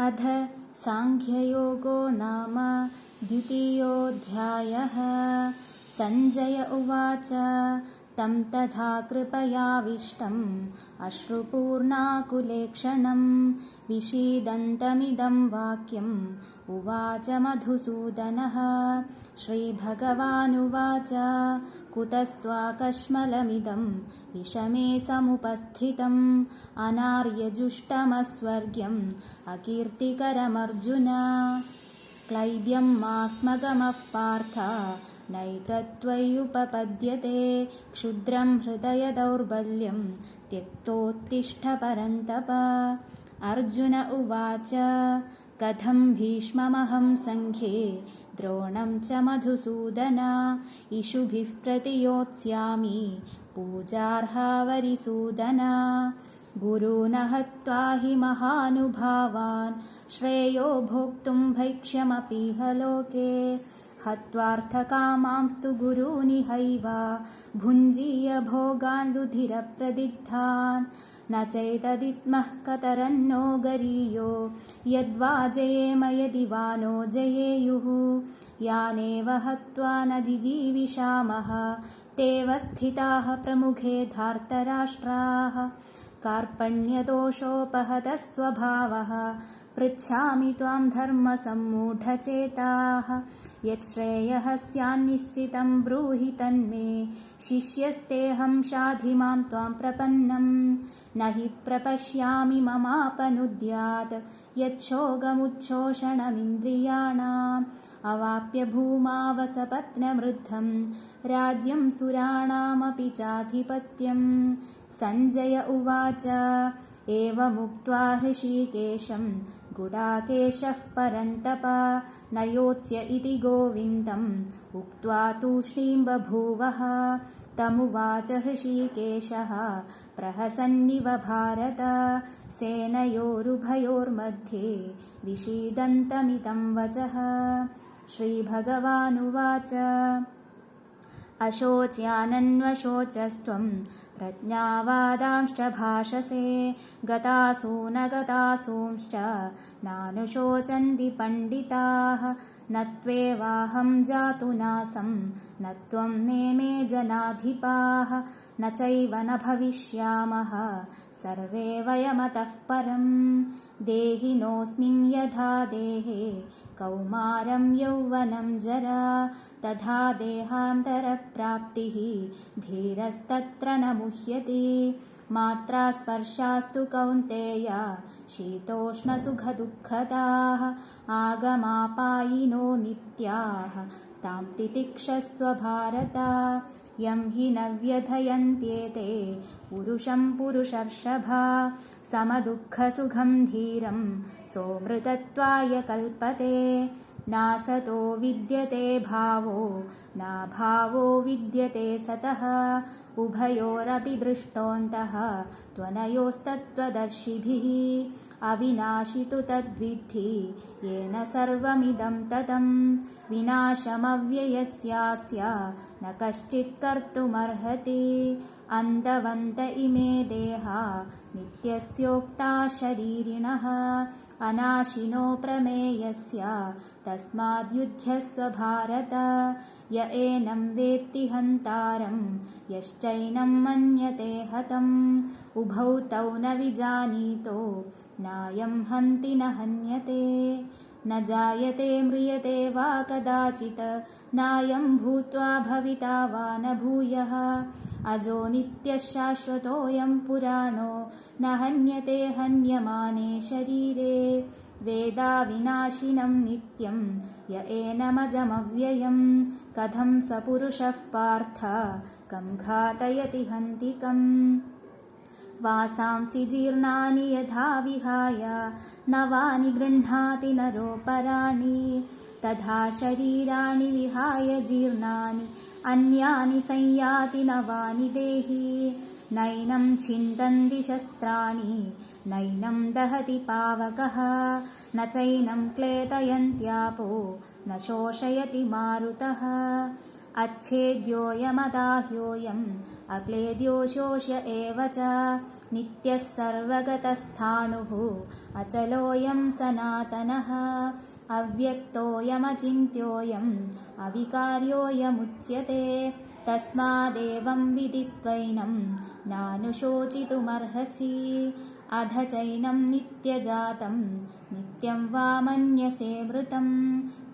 अध साङ्ख्ययोगो नाम द्वितीयोऽध्यायः। सञ्जय उवाच तं तथा कृपयाविष्टम् अश्रुपूर्णाकुलेक्षणं विषीदन्तमिदं वाक्यम् उवाच मधुसूदनः। श्रीभगवानुवाच कुतस्त्वाकश्मलमिदं विषमे समुपस्थितम् अनार्यजुष्टमस्वर्ग्यम् अकीर्तिकरमर्जुन। क्लैब्यं मास्मगमः पार्थ नैतत्त्वय्युपपद्यते क्षुद्रं हृदयदौर्बल्यं त्यक्तोत्तिष्ठ परन्तप अर्जुन उवाच कथं भीष्ममहं सङ्ख्ये द्रोणं च मधुसूदन। इषुभिः प्रतियोत्स्यामि पूजार्हावरिसूदन। हत्वा हि महानुभावान् श्रेयो भोक्तुं भैक्ष्यमपीह लोके हत्वार्थकामांस्तु गुरूनिहैव भुञ्जीय भोगान् रुधिरप्रदिग्धान् न चैतदित्मः कतरन्नो गरीयो यद्वा जयेम यदि वा नो जयेयुः। यानेव हत्वा न जिजीविषामः तेव स्थिताः प्रमुखे धार्तराष्ट्राः। कार्पण्यदोषोपहतः स्वभावः पृच्छामि त्वां धर्मसम्मूढचेताः यच्छ्रेयः स्यान्निश्चितं ब्रूहि तन्मे शिष्यस्तेऽहं शाधि मां त्वां प्रपन्नं। न हि प्रपश्यामि ममापनुद्यात्। यच्छोगमुच्छोषणमिन्द्रियाणाम्। अवाप्य भूमावसपत्नवृद्धं राज्यं सुराणामपि चाधिपत्यम्। सञ्जय उवाच एवमुक्त्वा हृषीकेशं गुडाकेशः परन्तप। न योत्स्य इति गोविन्दम्। उक्त्वा तूष्णीं बभूवः तमुवाच हृषीकेशः। प्रहसन्निव भारत। सेनयोरुभयोर्मध्ये विषीदन्तमितं वचः। श्रीभगवानुवाच। अशोच्यानन्वशोचस्त्वं प्रज्ञावादांश्च भाषसे गतासु न गतासूंश्च नानुशोचन्ति पण्डिताः न त्वेवाहं जातु नासं न त्वं नेमे जनाधिपाः न चैव न भविष्यामः सर्वे वयमतः परम् देहिनोऽस्मिन् यथा देहे कौमारं यौवनं जरा तथा देहान्तरप्राप्तिः धीरस्तत्र न मुह्यते। मात्रा स्पर्शास्तु कौन्तेय शीतोष्णसुखदुःखदाः आगमापायिनो नित्याः तां तितिक्षस्व भारत यं हि न व्यथयन्त्येते पुरुषं पुरुषर्षभा समदुःखसुखं धीरं सोमृतत्वाय कल्पते। नासतो विद्यते भावो नाभावो विद्यते सतः। उभयोरपि दृष्टोऽन्तः त्वनयोस्तत्त्वदर्शिभिः अविनाशि तु तद्विद्धि येन सर्वमिदं ततं विनाशमव्ययस्यास्य न कश्चित् कर्तुमर्हति। अन्तवन्त इमे देहा नित्यस्योक्ता शरीरिणः अनाशिनो प्रमेयस्य तस्माद्युध्यस्व भारत य एनं वेत्ति हन्तारं यश्चैनं मन्यते हतम्। उभौ तौ न विजानीतो नायं हन्ति न हन्यते न जायते म्रियते वा कदाचित् नायं भूत्वा भविता वा न भूयः। अजो नित्यः शाश्वतोऽयं पुराणो न हन्यते हन्यमाने शरीरे। वेदाविनाशिनं नित्यं य एनमजमव्ययं कथं स पुरुषः पार्थ कं घातयति हन्तिकम् वासांसि जीर्णानि यथा विहाय नवानि गृह्णाति नरोपराणि तथा शरीराणि विहाय जीर्णानि अन्यानि संयाति नवानि देहि। नैनं छिन्दन्ति शस्त्राणि नैनं दहति पावकः। न चैनं क्लेदयन्त्यापो न शोषयति मारुतः अच्छेद्योऽयमदाह्योऽयम् अक्लेद्यो शोष्य एव च नित्यः सर्वगतस्थाणुः अचलोऽयं सनातनः अव्यक्तोऽयमचिन्त्योऽयम् अविकार्योऽयमुच्यते तस्मादेवं विदित्वैनं नानुशोचितुमर्हसि अध चैनं नित्यजातं नित्यं वा मन्यसे मृतं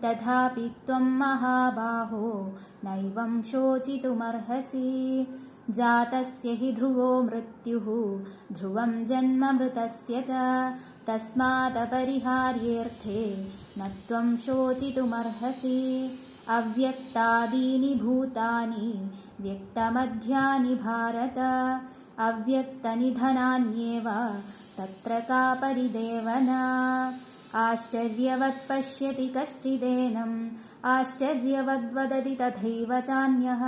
तथापि त्वं महाबाहो नैवं शोचितुमर्हसि। जातस्य हि ध्रुवो मृत्युः ध्रुवं जन्ममृतस्य च। तस्मादपरिहार्येऽर्थे न त्वं शोचितुमर्हसि। अव्यक्तादीनि भूतानि व्यक्तमध्यानि भारत। अव्यक्तनिधनान्येव तत्र का परिदेवना आश्चर्यवत् पश्यति कश्चिदेनम् आश्चर्यवद्वदति तथैव चान्यः।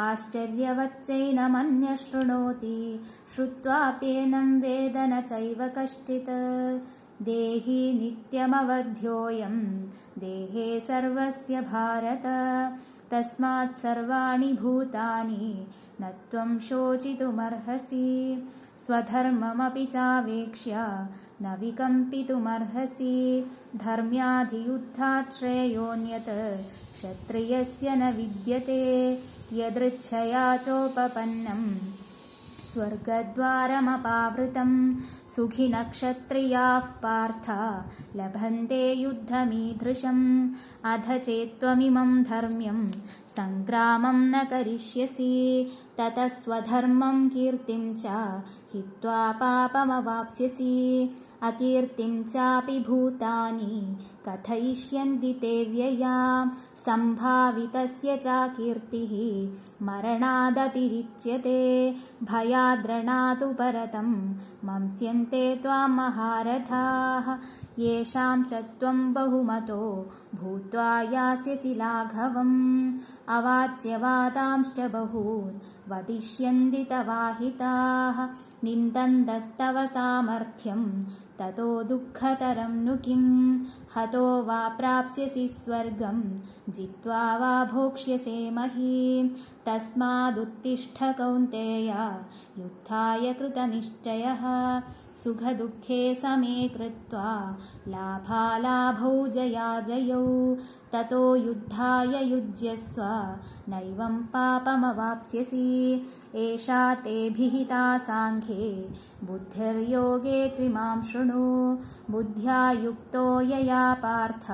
आश्चर्यवच्चैनमन्य शृणोति श्रुत्वाप्येनं वेद न चैव कश्चित्। देहि नित्यमवध्योऽयं। देहे सर्वस्य भारत। तस्मात् सर्वाणि भूतानि न त्वं शोचितुमर्हसि। स्वधर्ममपि चावेक्ष्य न विकम्पितुमर्हसि। धर्म्याधियुद्धात् श्रेयोऽन्यत् क्षत्रियस्य न विद्यते। यदृच्छया चोपपन्नम्। स्वर्गद्वारमपावृतं सुखिनक्षत्रियाः पार्थ। लभन्ते युद्धमीदृशम्। अध चेत्त्वमिमं धर्म्यं सङ्ग्रामं न करिष्यसि। ततः स्वधर्मं कीर्तिं च हित्वा पापमवाप्स्यसि अकीर्तिं चापि भूतानि कथयिष्यन्ति ते व्यया। सम्भावितस्य चाकीर्तिः मरणादतिरिच्यते भयाद्रणातु परतं मंस्यन्ते त्वां महारथाः। येषां च त्वं बहुमतो भूत्वा यास्यसि लाघवम्। अवाच्यवादांश्च बहून् वदिष्यन्ति तवाहिताः। निन्दन्तस्तव सामर्थ्यं ततो दुःखतरं नु किं? हतो वा प्राप्स्यसि स्वर्गं जित्वा वा भोक्ष्यसे महीं। तस्मादुत्तिष्ठ कौन्तेय युद्धाय कृतनिश्चयः। सुखदुःखे समे कृत्वा लाभालाभौ जयाजयौ। ततो युद्धाय युज्यस्व नैवं पापमवाप्स्यसि। एषा ते भिहिता साङ्ख्ये। बुद्धिर्योगे त्विमां शृणु। बुद्ध्या युक्तो यया पार्थ।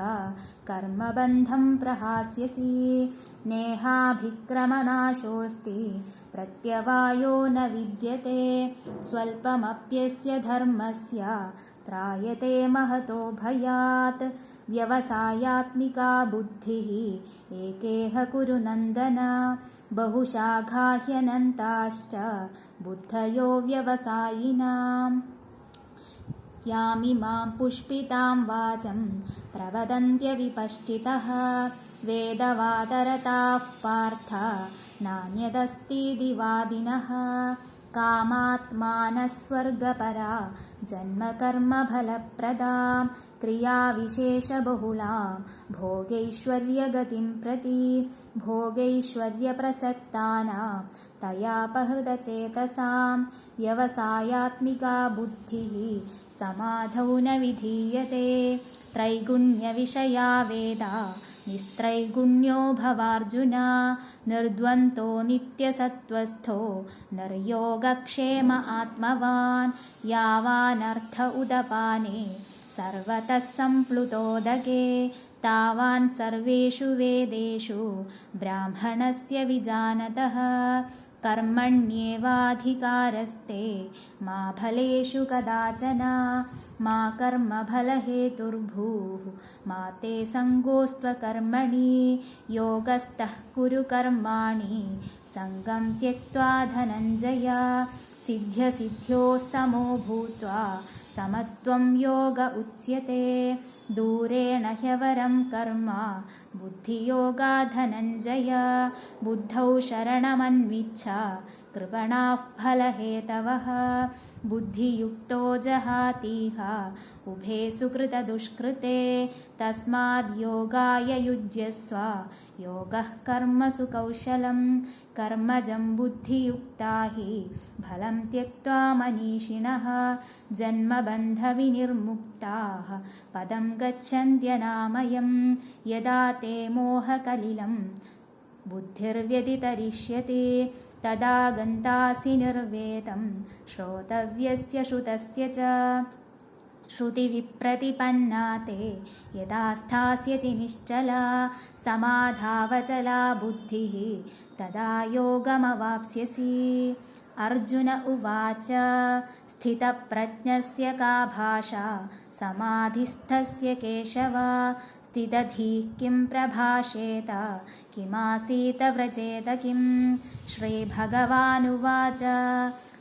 कर्मबन्धं प्रहास्यसि। नेहाभिक्रमनाशोऽस्ति। प्रत्यवायो न विद्यते। स्वल्पमप्यस्य धर्मस्य। त्रायते महतो भयात् व्यवसायात्मिका बुद्धिः। एकेह कुरु नन्दन। बहुशाखाह्यनन्ताश्च बुद्धयो व्यवसायिनाम्। यामिमां पुष्पितां वाचं प्रवदन्त्यविपष्टितः वेदवादरताः पार्थ नान्यदस्तीदिवादिनः कामात्मानस्वर्गपरा जन्मकर्मफलप्रदां क्रियाविशेषबहुलां भोगैश्वर्यगतिं प्रति भोगैश्वर्यप्रसक्तानां तयापहृतचेतसां व्यवसायात्मिका बुद्धिः समाधौ न विधीयते। त्रैगुण्यविषया वेदा। निस्त्रैगुण्यो भवार्जुन। निर्द्वन्द्वो नित्यसत्त्वस्थो। निर्योगक्षेम आत्मवान्। यावानर्थ उदपाने सर्वतः सम्प्लुतोदके तावान् सर्वेषु वेदेषु ब्राह्मणस्य विजानतः। कर्मण्येवाधिकारस्ते मा फलेषु कदाचन। मा कर्मफलहेतुर्भूः। मा ते सङ्गोस्त्वकर्मणि योगस्थः कुरु कर्माणि। सङ्गं त्यक्त्वा धनञ्जय। सिद्ध्यसिद्ध्योः समो भूत्वा समत्वं योग उच्यते। दूरेण ह्यवरं कर्म। बुद्धियोगाधनञ्जय। बुद्धौ शरणमन्विच्छ। कृपणाः फलहेतवः। बुद्धियुक्तो जहातीह। उभे सुकृतदुष्कृते। तस्माद्योगाय युज्यस्व। योगः कर्मसु कौशलं कर्मजं बुद्धियुक्ता हि। फलं त्यक्त्वा मनीषिणः जन्मबन्धविनिर्मुक्ताः। पदं गच्छन्त्यनामयं यदा ते मोहकलिलं बुद्धिर्व्यतितरिष्यति तदा गन्तासि निर्वेदं श्रोतव्यस्य श्रुतस्य च श्रुतिविप्रतिपन्ना ते यदा स्थास्यति निश्चला समाधावचला बुद्धिः तदा योगमवाप्स्यसि। अर्जुन उवाच स्थितप्रज्ञस्य का भाषा? समाधिस्थस्य केशव? स्थितधिः किं प्रभाषेत? किमासीत व्रजेत किं? श्रीभगवानुवाच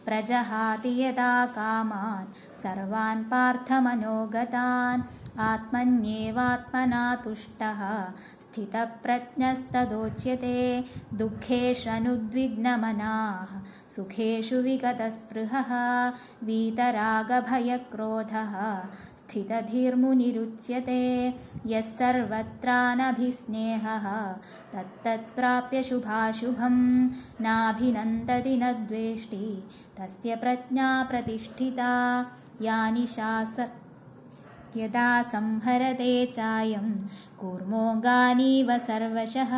प्रजहाति यदा कामान् सर्वान् पार्थमनोगतान्। आत्मन्येवात्मना तुष्टः स्थितप्रज्ञस्तदोच्यते। दुःखेष्वनुद्विग्नमनाः सुखेषु विगतस्पृहः। वीतरागभयक्रोधः। स्थितधीर्मुनिरुच्यते। यः सर्वत्रानभिस्नेहः। तत्तत्प्राप्य शुभाशुभं नाभिनन्दति न द्वेष्टि। तस्य प्रज्ञा प्रतिष्ठिता यानि शास। यदा संहरते चायं कूर्मोऽङ्गानीव सर्वशः।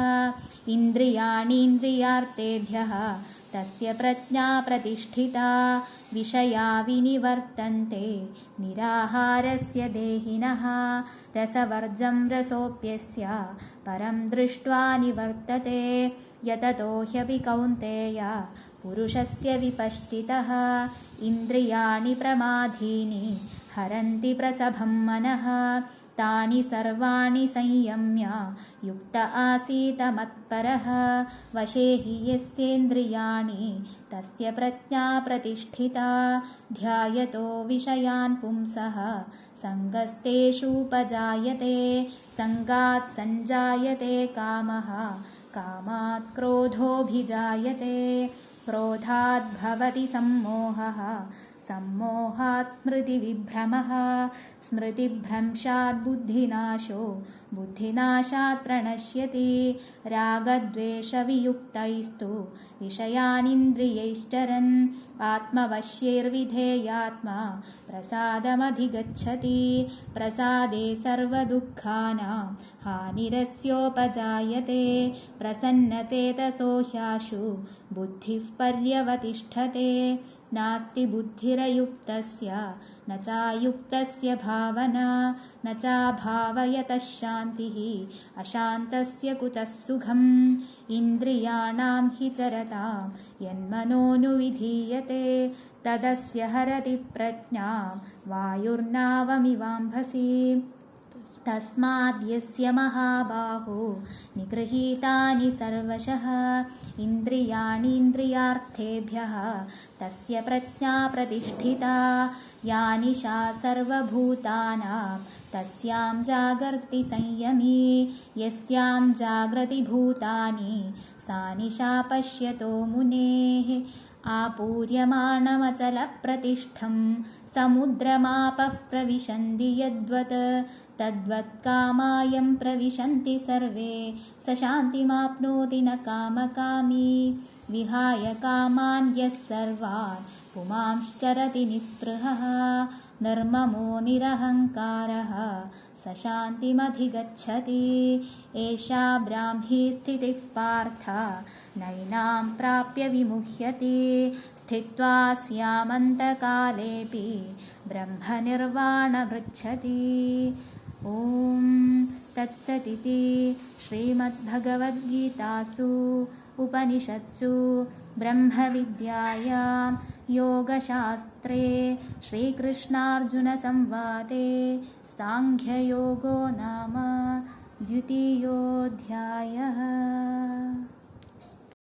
इन्द्रियाणीन्द्रियार्थेभ्यः तस्य प्रज्ञा प्रतिष्ठिता। विषया विनिवर्तन्ते निराहारस्य देहिनः। रसवर्जं रसोऽप्यस्य परं दृष्ट्वा निवर्तते। यततो ह्यपि कौन्तेय पुरुषस्य विपश्चितः इन्द्रियाणि प्रमाधीनि हरन्ति प्रसभं मनः तानि सर्वाणि संयम्य युक्त आसीत मत्परः वशे हि यस्येन्द्रियाणि तस्य प्रज्ञा प्रतिष्ठिता ध्यायतो विषयान् पुंसः सङ्गस्तेषूपजायते सङ्गात् सञ्जायते कामः कामात् क्रोधोऽभिजायते क्रोधाद्भवति सम्मोहः। सम्मोहात् स्मृतिविभ्रमः। स्मृतिभ्रंशाद्बुद्धिनाशो बुद्धिनाशात् प्रणश्यति। रागद्वेषवियुक्तैस्तु। विषयानिन्द्रियैश्चरन्। आत्मवश्यैर्विधेयात्मा। प्रसादमधिगच्छति। प्रसादे सर्वदुःखानां हानिरस्योपजायते। प्रसन्नचेतसो ह्याशु बुद्धिः पर्यवतिष्ठते। नास्ति बुद्धिरयुक्तस्य न चायुक्तस्य भावना न चाभावयतः शान्तिः अशान्तस्य कुतः सुखम्? इन्द्रियाणां हि चरतां यन्मनोनुविधीयते तदस्य हरति प्रज्ञां वायुर्नावमिवाम्भसि तस्माद्यस्य महाबाहो। निगृहीतानि सर्वशः। इन्द्रियाणीन्द्रियार्थेभ्यः। तस्य प्रज्ञा प्रतिष्ठिता। यानि शा सर्वभूतानां। तस्यां जागर्ति संयमी। यस्यां जाग्रतिभूतानि सा निशा पश्यतो मुनेः आपूर्यमाणमचलप्रतिष्ठं समुद्रमापः प्रविशन्ति यद्वत् तद्वत्कामायं प्रविशन्ति सर्वे। स शान्तिमाप्नोति न कामकामी। विहाय कामान् यः सर्वान् पुमांश्चरति निःस्पृहः। निर्ममो निरहङ्कारः स शान्तिमधिगच्छति एषा ब्राह्मी स्थितिः पार्थ नैनां प्राप्य विमुह्यति। स्थित्वा स्यामन्तकालेऽपि ब्रह्मनिर्वाणमृच्छति। ॐ तत्सदिति श्रीमद्भगवद्गीतासु उपनिषत्सु ब्रह्मविद्यायां योगशास्त्रे श्रीकृष्णार्जुनसंवादे साङ्ख्ययोगो नाम द्वितीयोऽध्यायः